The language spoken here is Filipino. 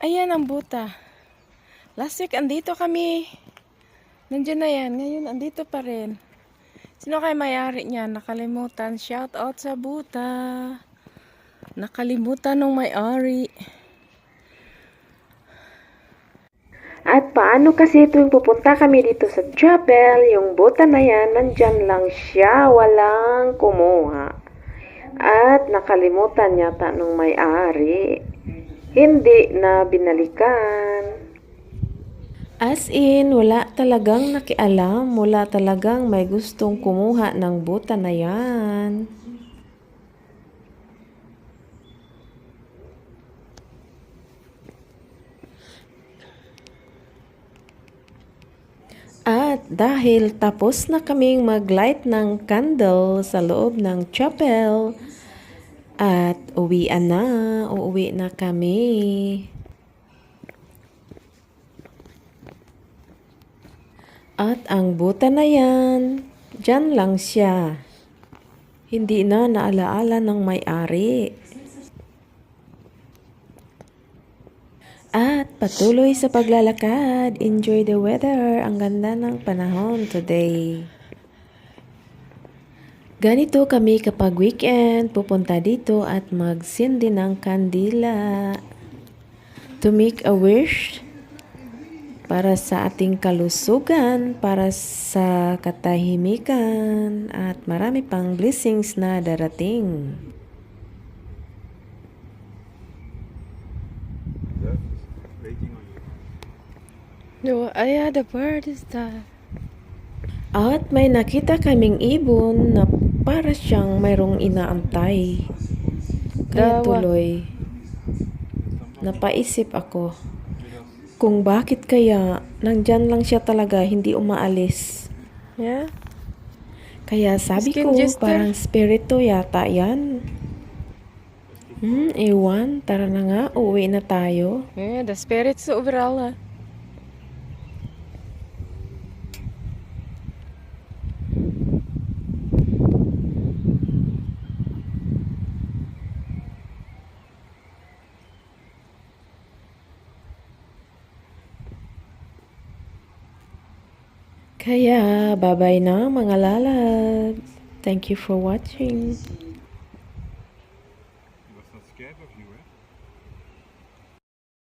Ayan ang buta. Last week, andito kami. Nandiyan na yan. Ngayon, andito pa rin. Sino kaya mayari niya? Nakalimutan. Shout out sa buta. Nakalimutan ng may-ari. At paano kasi tuwing pupunta kami dito sa chapel, yung buta na yan, nandyan lang siya, walang kumuha. At nakalimutan yata nung may-ari. Hindi na binalikan. As in, wala talagang nakialam, wala talagang may gustong kumuha ng buta na yan. At dahil tapos na kaming mag-light ng candle sa loob ng chapel, at uwian na, uuwi na kami. At ang buta na yan, dyan lang siya. Hindi na naalaala ng may-ari. At patuloy sa paglalakad, enjoy the weather. Ang ganda ng panahon today. Ganito kami kapag weekend, pupunta dito at magsindi ng kandila. To make a wish para sa ating kalusugan, para sa katahimikan, at marami pang blessings na darating. No, yeah, the bird is that. At may nakita kaming ibon na para siyang mayroong inaantay. Kaya tuloy, napaisip ako kung bakit kaya nandyan lang siya talaga, hindi umaalis. Yeah? Kaya sabi Skin ko, jester. parang spirito yata yan. Hmm, ewan. Tara na nga, uuwi na tayo. Yeah, the spirits overall. ah. Kaya, bye-bye na mga lalab. Thank you for watching.